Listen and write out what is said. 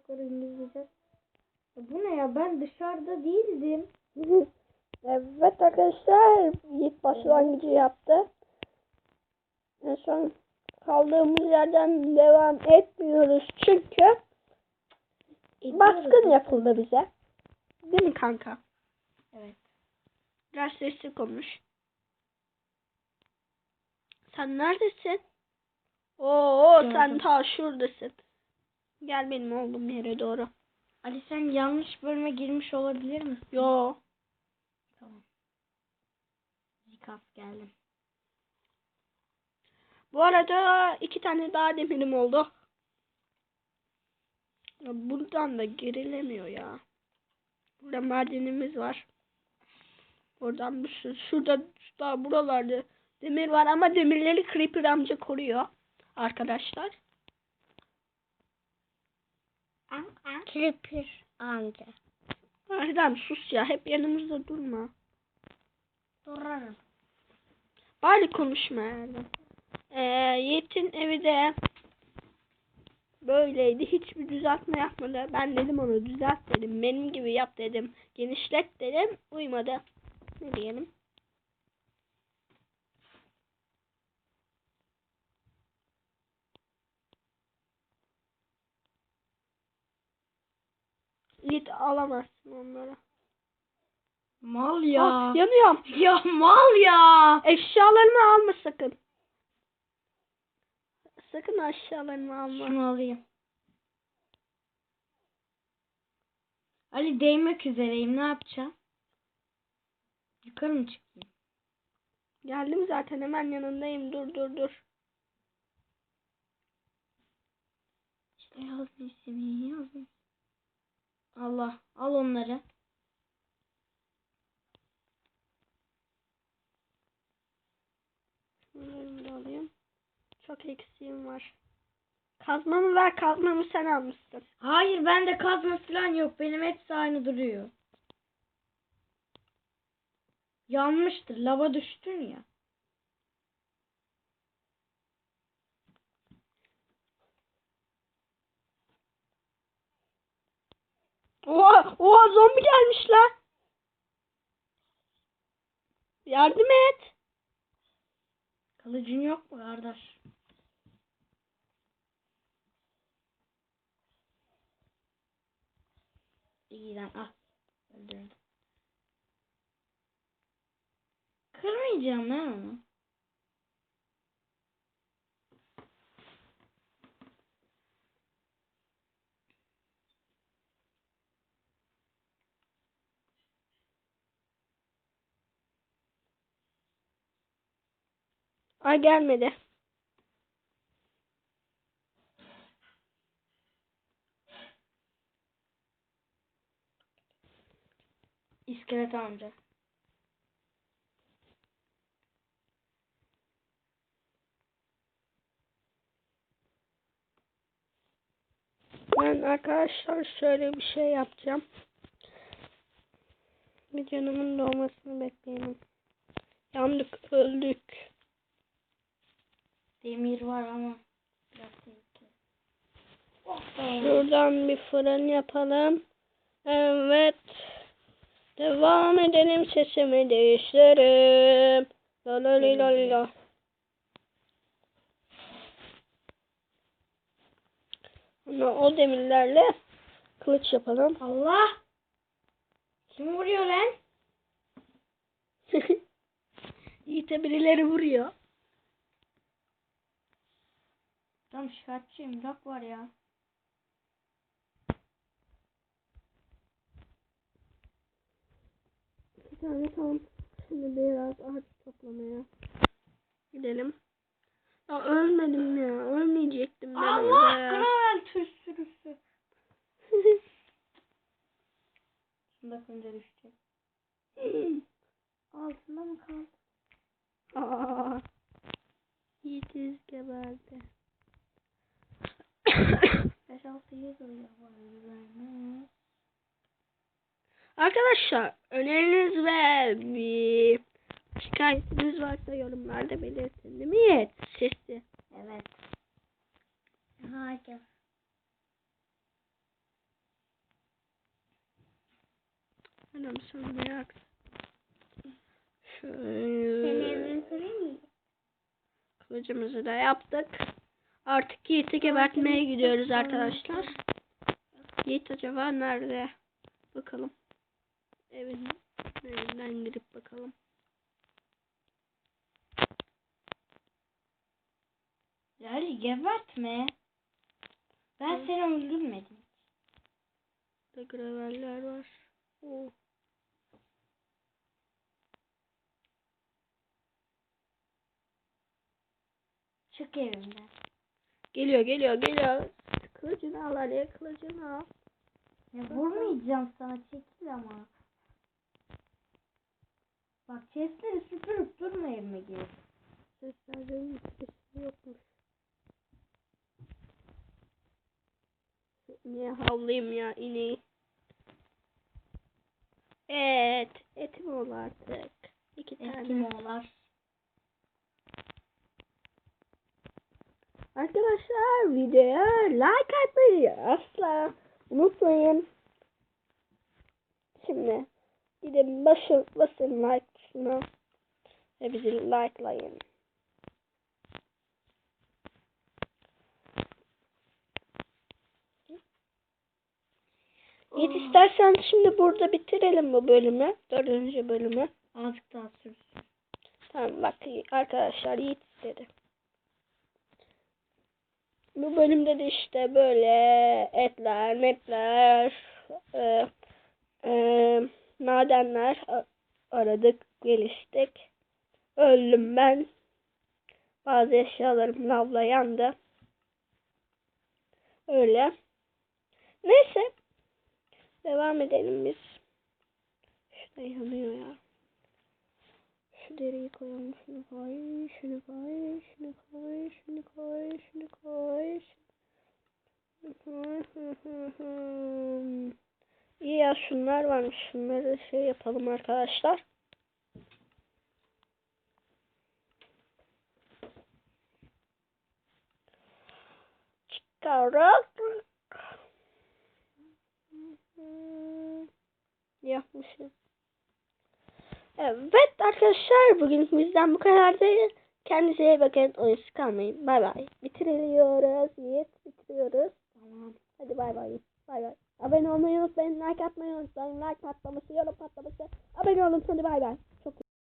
yatakları indireceğiz. Ya bu ne ya ben dışarıda değildim. evet arkadaşlar ilk başlangıcı yaptı. En son kaldığımız yerden devam etmiyoruz çünkü baskın yapıldı bize. Değil mi kanka? Evet. Biraz sesli konuş. Sen neredesin? Oo sen ta şuradasın. Gel benim olduğum yere doğru. Ali sen yanlış bölüme girmiş olabilir misin? Yo. Tamam. Zikas geldim. Bu arada iki tane daha demirim oldu. Ya buradan da girilemiyor ya. Burada madenimiz var. Oradan bir sürü, şurada, şurada buralarda demir var ama demirleri Creeper amca koruyor. Arkadaşlar. Creeper amca. Erdem sus ya hep yanımızda durma. Sorarım. Bari konuşma Erdem. Ee, Yiğit'in evi de böyleydi. Hiçbir düzeltme yapmadı. Ben dedim onu düzelt dedim. Benim gibi yap dedim. Genişlet dedim. Uymadı. Ne diyelim? Yiğit alamazsın onları. Mal Ah, yanıyorum. ya mal ya. Eşyalarımı alma sakın. Sakın eşyalarımı alma. Şunu alayım. Ali değmek üzereyim ne yapacağım? Yukarı mı çıkayım? Geldim zaten hemen yanındayım. Dur dur dur. İşte yazdım ismini yazdım. Allah al onları. Şunları da alayım. Çok eksiğim var. Kazmamı ver kazmamı sen almışsın. Hayır bende kazma falan yok. Benim hepsi aynı duruyor. Yanmıştır. Lava düştün ya. Oha, oha zombi gelmiş lan. Yardım et. Kılıcın yok mu kardeş? İyi lan al. Öldürdüm. Kırmayacağım lan onu. Ay gelmedi. İskelet amca. Ben arkadaşlar şöyle bir şey yapacağım. Bir canımın doğmasını bekleyelim. Yandık, öldük. Demir var ama. Tehlikeli. Şuradan bir fırın yapalım. Evet. Devam edelim sesimi değiştirelim. La la la la. Ama o demirlerle kılıç yapalım. Allah! Kim vuruyor lan? Yiğit'e birileri vuruyor. Tam şikayetçiyim. Rak var ya. Bir tane tamam. Şimdi biraz ağaç toplamaya gidelim. Ya ölmedim ya. Ölmeyecektim ben Allah! ya. Kıraven tüs sürüsü. Şunda önce düşecek. Altında mı kaldı? Aa, Yiğitiz geberdi. Arkadaşlar öneriniz ve bir şikayetiniz varsa yorumlarda belirtin değil mi? Evet. Sesli. Evet. Harika. Adam sen de yak. Şöyle. Kılıcımızı da yaptık. Artık Yiğit'i gebertmeye gidiyoruz arkadaşlar. Yiğit acaba nerede? Bakalım. Evin evinden gidip bakalım. Yani gebertme. Ben Hı. seni öldürmedim. Burada graveller var. Oo. Çık evimden. Geliyor geliyor geliyor. Kılıcını al Ali kılıcını al. Ya vurmayacağım sana çekil ama. Bak chestleri süpürüp durma evime gir. Seslerden hiçbir yokmuş. Niye havlayayım ya ineği? Evet. Etim ol artık. İki tane. Eski oğlar. Arkadaşlar videoya like atmayı asla unutmayın. Şimdi gidin basın, basın like tuşuna ve bizi likelayın. Yiğit istersen şimdi burada bitirelim bu bölümü. Dördüncü bölümü. Azıcık daha sürsün. Tamam bak arkadaşlar Yiğit istedi. Bu bölümde de işte böyle etler, metler, e, e, madenler aradık, geliştik. Öldüm ben. Bazı eşyalarım lavla yandı. Öyle. Neyse. Devam edelim biz. Şurada yanıyor ya. Şu deriyi koyalım. Şunu koy, şunu koy, şunu koy, şunu koy, şunu koy. İyi ya şunlar varmış. Şunları şey yapalım arkadaşlar. Çıkarak. Yapmışım. Evet arkadaşlar bugün bizden bu kadardı. Kendinize iyi bakın. Oyunsuz kalmayın. Bay bay. Bitiriyoruz. Yiğit bitiriyoruz. Tamam. Hadi bay bay. Bay bay. Abone olmayı unutmayın. Like atmayı unutmayın. Like patlaması, yorum patlaması. Abone olun. Hadi bay bay.